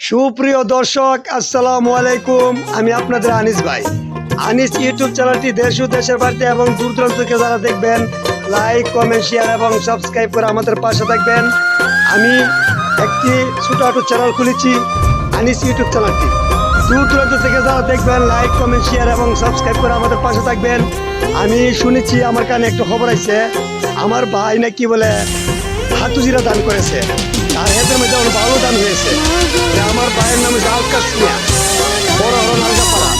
সুপ্রিয় দর্শক, আসসালামু আলাইকুম। আমি আপনাদের আনিস ভাই। আনিস ইউটিউব চ্যানেলটি দেশ ও দেশের বাড়িতে এবং দূর দূরান্ত থেকে যারা দেখবেন, লাইক, কমেন্ট শেয়ার এবং সাবস্ক্রাইব করে আমাদের পাশে থাকবেন। আমি একটি ছোটো চ্যানেল খুলেছি, আনিস ইউটিউব চ্যানেলটি। দূর দূরান্ত থেকে যারা দেখবেন, লাইক, কমেন্ট শেয়ার এবং সাবস্ক্রাইব করে আমাদের পাশে থাকবেন। আমি শুনেছি আমার কানে একটা খবর আছে আমার ভাই নাকি বলে হাতুজিরা দান করেছে। আর হেদের মধ্যে আমার ভালো দান হয়েছে আমার ভাইয়ের নাম হচ্ছে আলকাস মিয়া। বড় হরণ আলগাপাড়া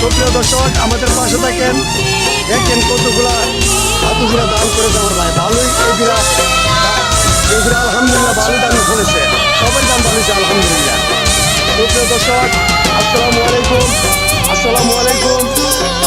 সুপ্রিয় দর্শক, আমাদের পাশে থাকেন দেখেন কতগুলা হাতুজিরা দান করেছে আমার ভাই। ভালোই এইগুলা এইগুলা আলহামদুলিল্লাহ ভালো দান করেছে সবাই দান ভালো আলহামদুলিল্লাহ। সুপ্রিয় দর্শক, আসসালামু আলাইকুম। আসসালামু আলাইকুম।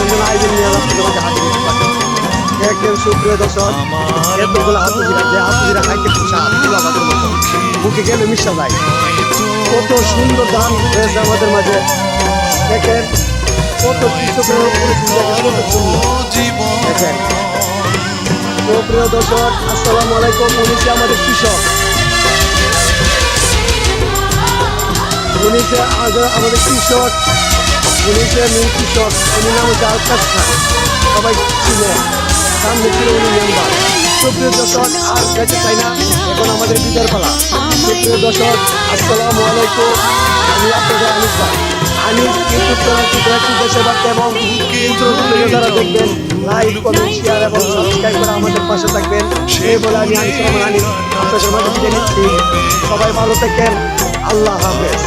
যেন আয়োজন নিয়ে যাচ্ছে সুপ্রিয় দর্শক এতগুলো হাতুজিরা যে হাতুজিরা খাইতে বুকে গেলে মিশা যায় কত সুন্দর ধান হয়েছে আমাদের মাঝে দেখেন কত কৃষকের দেখেন তো প্রিয় দর্শক আসসালামু আলাইকুম উনি আমাদের কৃষক উনি যে আজ- আমাদের কৃষক যে মেন কৃষক উনি নাম আলকাস খান। সবাই ছিলেন সামনে ছিল উনি মেম্বার। সুপ্রিয় দর্শক, আর যেতে চাই না, এখন আমাদের বিদার পালা। সুপ্রিয় দর্শক, আসসালামু আলাইকুম। আমি আপনাদের আনিস ভাই। আনিস চ্যানেলটি দেশ বার্তা এবং থেকে যারা দেখবেন, লাইক, কমেন্ট, শেয়ার এবং সাবস্ক্রাইব করে আমাদের পাশে থাকবেন। এই বলে আমি আনিস রহমান আনিস, আপনাদের মাঝে সবাই ভালো থাকেন। আল্লাহ হাফেজ।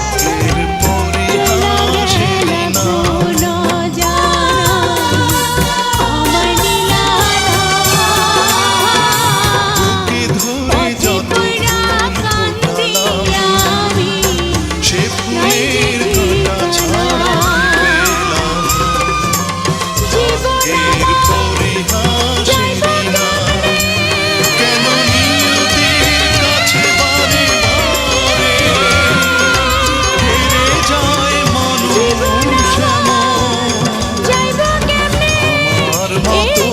Hey.